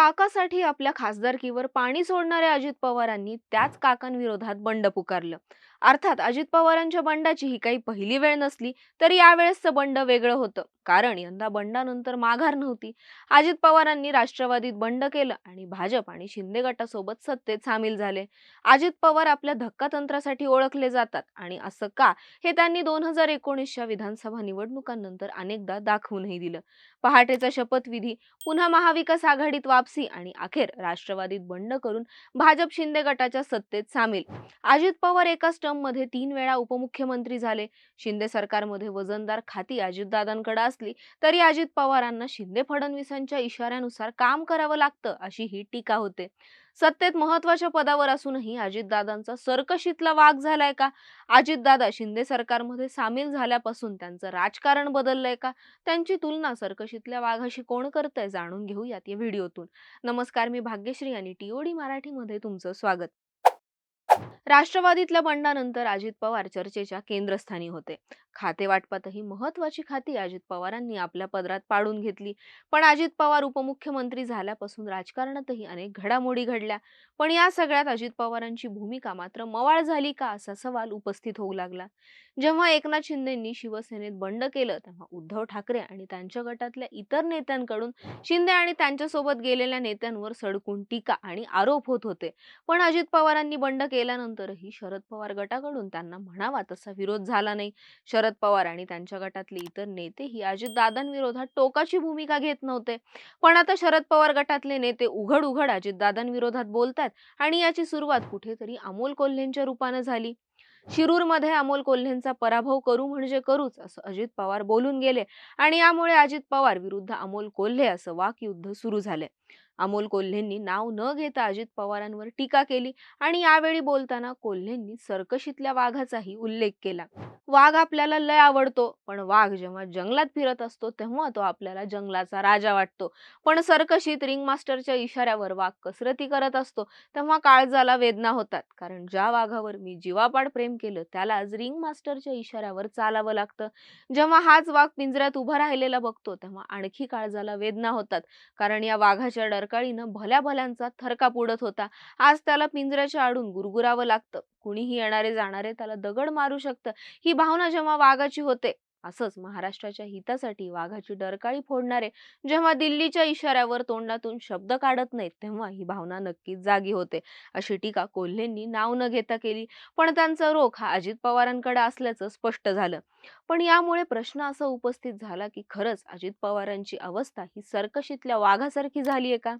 काकासाठी आपल्या खासदारकीवर पाणी सोडणाऱ्या अजित पवारांनी त्याच काकांविरोधात बंड पुकारलं. अर्थात अजित पवारांच्या बंडाची ही काही पहिली वेळ नसली तरी यावेळेसचं बंड वेगळं होतं. कारण यंदा बंडानंतर माघार नव्हती. अजित पवारांनी राष्ट्रवादीत बंड केलं आणि भाजप आणि शिंदे गटासोबत सत्तेत सामील झाले. अजित पवार आपल्या धक्कातंत्रासाठी ओळखले जातात आणि असं का हे त्यांनी दोन हजार एकोणीसच्या विधानसभा निवडणुकांनंतर अनेकदा दाखवूनही दिलं. पहाटेचा शपथविधी पुन्हा महाविकास आघाडीत वापसी आणि अखेर राष्ट्रवादीत बंड करून भाजप शिंदे गटाच्या सत्तेत सामील. अजित पवार एकाच टर्ममध्ये तीन वेळा उपमुख्यमंत्री झाले. शिंदे सरकारमध्ये वजनदार खाती अजितदादांकडे असली तरी अजित पवारांना शिंदे फडणवीसांच्या इशाऱ्यानुसार काम करावं लागतं अशी ही टीका होते. सत्तेत महत्त्वाच्या पदावर असूनही अजितदादांचा सर्कशीतला वाघ झालाय का? अजितदादा शिंदे सरकारमध्ये सामील झाल्यापासून त्यांचं राजकारण बदललंय का? त्यांची तुलना सर्कशीतल्या वाघाशी कोण करतंय जाणून घेऊयात या व्हिडिओतून. नमस्कार मी भाग्यश्री आणि टीओडी मराठीमध्ये तुमचं स्वागत. राष्ट्रवादीतल्या बंडानंतर अजित पवार चर्चेच्या केंद्रस्थानी होते. खाते वाटपातही महत्वाची खाती अजित पवारांनी आपल्या पदरात पाडून घेतली. पण अजित पवार उपमुख्यमंत्री झाल्यापासून राजकारणातही अनेक घडामोडी घडल्या. पण या सगळ्यात अजित पवारांची भूमिका मात्र मवाळ झाली का असा सवाल उपस्थित होऊ लागला. जेव्हा एकनाथ शिंदेंनी शिवसेनेत बंड केलं तेव्हा उद्धव ठाकरे आणि त्यांच्या गटातल्या इतर नेत्यांकडून शिंदे आणि त्यांच्यासोबत गेलेल्या नेत्यांवर सडकून टीका आणि आरोप होत होते. पण अजित पवारांनी बंड केल्यानंतर केल्यानंतरही शरद पवार गटाकडून त्यांना म्हणावा तसा विरोध झाला नाही. शरद पवार आणि त्यांच्या गटातले इतर नेतेही अजितदादांविरोधात टोकाची भूमिका घेत नव्हते. पण आता शरद पवार गटातले नेते उघड उघड अजितदादांविरोधात बोलतात आणि याची सुरुवात कुठेतरी अमोल कोल्हेंच्या रूपानं झाली. शिरूरमध्ये अमोल कोल्हेंचा पराभव करू म्हणजे करूच असं अजित पवार बोलून गेले आणि यामुळे अजित पवार विरुद्ध अमोल कोल्हे असं वाकयुद्ध सुरू झाले अमोल कोल्हेंनी नाव न घेता अजित पवारांवर टीका केली आणि यावेळी बोलताना कोल्हेंनी सर्कशीतल्या वाघाचाही उल्लेख केला. वाघ आपल्याला लय आवडतो पण वाघ जेव्हा जंगलात फिरत असतो तेव्हा तो आपल्याला जंगलाचा राजा वाटतो. पण सर्कशीत रिंग मास्टरच्या इशाऱ्यावर वाघ कसरती करत असतो तेव्हा काळजाला वेदना होतात. कारण ज्या वाघावर मी जीवापाड प्रेम केलं त्याला आज रिंग मास्टरच्या इशाऱ्यावर चालावं लागतं. जेव्हा हाच वाघ पिंजऱ्यात उभा राहिलेला बघतो तेव्हा आणखी काळजाला वेदना होतात. कारण या वाघाच्या डर डरकाळीनं भल्या भल्यांचा थरकाप उडत होता. आज त्याला पिंजऱ्याच्या आडून गुरगुरावं लागतं. कुणीही येणारे जाणारे त्याला दगड मारू शकतं. ही भावना जेव्हा वाघाची होते असंच महाराष्ट्राच्या हितासाठी वाघाची डरकाळी फोडणारे जेव्हा दिल्लीच्या इशाऱ्यावर तोंडातून शब्द काढत नाहीत तेव्हा ही भावना नक्कीच जागी होते. अशी टीका कोल्हेंनी नाव न घेता केली पण त्यांचा रोख हा अजित पवारांकडे असल्याचं स्पष्ट झालं. पण यामुळे प्रश्न असा उपस्थित झाला की खरंच अजित पवारांची अवस्था ही सर्कशीतल्या वाघासारखी झालीये का?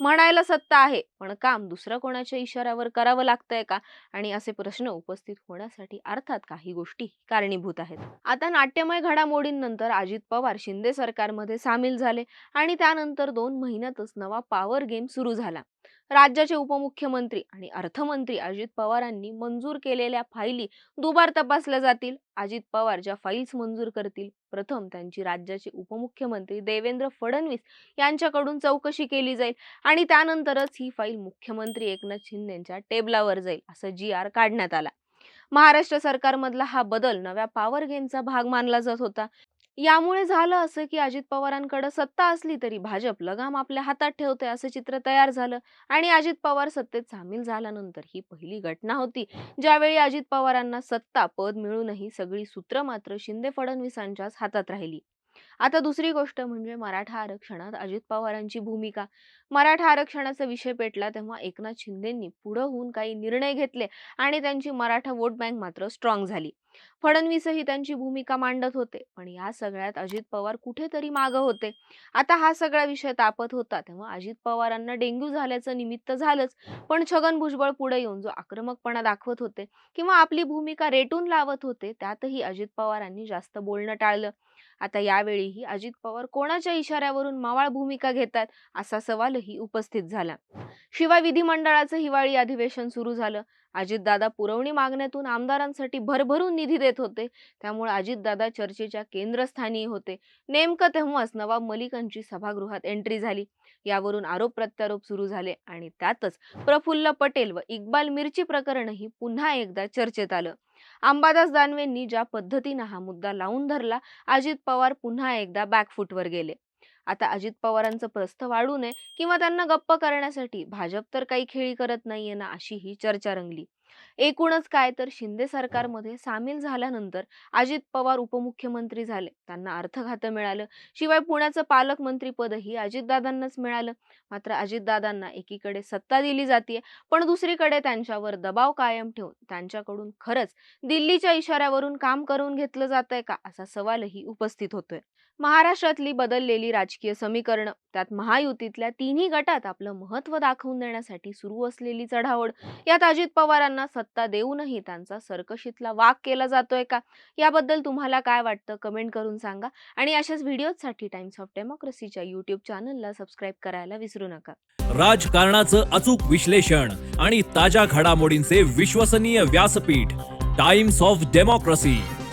म्हणायला सत्ता आहे पण काम दुसऱ्या कोणाच्या इशाऱ्यावर करावं लागतंय का? आणि असे प्रश्न उपस्थित होण्यासाठी अर्थात काही गोष्टी कारणीभूत आहेत. आता नाट्यमय घडामोडींनंतर अजित पवार शिंदे सरकारमध्ये सामील झाले आणि त्यानंतर दोन महिन्यातच नवा पॉवर गेम सुरू झाला. राज्याचे उपमुख्यमंत्री आणि अर्थमंत्री अजित पवारांनी मंजूर केलेल्या फायली दुबार तपासल्या जातील. अजित पवार ज्या फाईल्स मंजूर करतील प्रथम त्यांची राज्याचे उपमुख्यमंत्री देवेंद्र फडणवीस यांच्याकडून चौकशी केली जाईल आणि त्यानंतरच ही फाईल मुख्यमंत्री एकनाथ शिंदेच्या टेबलावर जाईल असं जी आर काढण्यात आला. महाराष्ट्र सरकारमधला हा बदल नव्या पॉवर गेमचा भाग मानला जात होता. यामुळे झालं असं की अजित पवारांकडे सत्ता असली तरी भाजप लगाम आपल्या हातात ठेवते असं चित्र तयार झालं आणि अजित पवार सत्तेत सामील झाल्यानंतर ही पहिली घटना होती. ज्यावेळी अजित पवारांना सत्ता पद मिळूनही सगळी सूत्र मात्र शिंदे फडणवीसांच्याच हातात राहिली. आता दुसरी गोष्ट म्हणजे मराठा आरक्षणात अजित पवारांची भूमिका. मराठा आरक्षणाचा विषय पेटला तेव्हा एकनाथ शिंदेंनी पुढं होऊन काही निर्णय घेतले आणि त्यांची मराठा वोट बँक मात्र स्ट्रॉंग झाली. फडणवीसही त्यांची भूमिका मांडत होते. पण या सगळ्यात अजित पवार कुठेतरी मागं होते. आता हा सगळा विषय तापत होता तेव्हा अजित पवारांना डेंग्यू झाल्याचं निमित्त झालंच. पण छगन भुजबळ पुढे येऊन जो आक्रमकपणा दाखवत होते किंवा आपली भूमिका रेटून लावत होते त्यातही अजित पवारांनी जास्त बोलणं टाळलं. आता यावेळीही अजित पवार कोणाच्या इशाऱ्यावरून मावाळ भूमिका घेतात असा सवालही उपस्थित झाला. शिवाय विधिमंडळाचं हिवाळी अधिवेशन सुरू झालं. अजितदादा पुरवणी मागण्यातून आमदारांसाठी भरभरून निधी देत होते. त्यामुळे अजितदादा चर्चेच्या केंद्रस्थानी होते. नेमकं तेव्हाच नवाब मलिकांची सभागृहात एंट्री झाली. यावरून आरोप प्रत्यारोप सुरू झाले आणि त्यातच प्रफुल्ल पटेल व इक्बाल मिरची प्रकरणही पुन्हा एकदा चर्चेत आलं. अंबादास दानवेंनी ज्या पद्धतीनं हा मुद्दा लावून धरला अजित पवार पुन्हा एकदा बॅकफूटवर गेले. आता अजित पवारांचं प्रस्थ वाढू नये किंवा त्यांना गप्प करण्यासाठी भाजप तर काही खेळी करत नाहीये ना अशी ही चर्चा रंगली. एकूणच काय तर शिंदे सरकारमध्ये सामील झाल्यानंतर अजित पवार उपमुख्यमंत्री झाले. त्यांना अर्थघात मिळालं. शिवाय पुण्याचं पालकमंत्रीपदही अजितदादांनाच मिळालं. मात्र अजितदादांना एकीकडे सत्ता दिली जाते पण दुसरीकडे त्यांच्यावर दबाव कायम ठेवून त्यांच्याकडून खरंच दिल्लीच्या इशाऱ्यावरून काम करून घेतलं जातंय का असा सवालही उपस्थित होतोय. महाराष्ट्रातली बदललेली राजकीय समीकरणं त्यात महायुतीतल्या तिन्ही गटात आपलं महत्त्व दाखवून देण्यासाठी सुरू असलेली चढाओढ यात अजित पवारांना सत्ता देऊनही त्यांचा सर्कशीतला वाक केला जातोय का? याबद्दल तुम्हाला काय वाटतं? कमेंट करून सांगा आणि अशाच व्हिडिओसाठी टाइम्स ऑफ डेमोक्रेसीच्या युट्यूब चॅनलला सबस्क्राईब करायला विसरू नका. राजकारणाचं अचूक विश्लेषण आणि ताज्या घडामोडींचे विश्वसनीय व्यासपीठ टाइम्स ऑफ डेमोक्रेसी.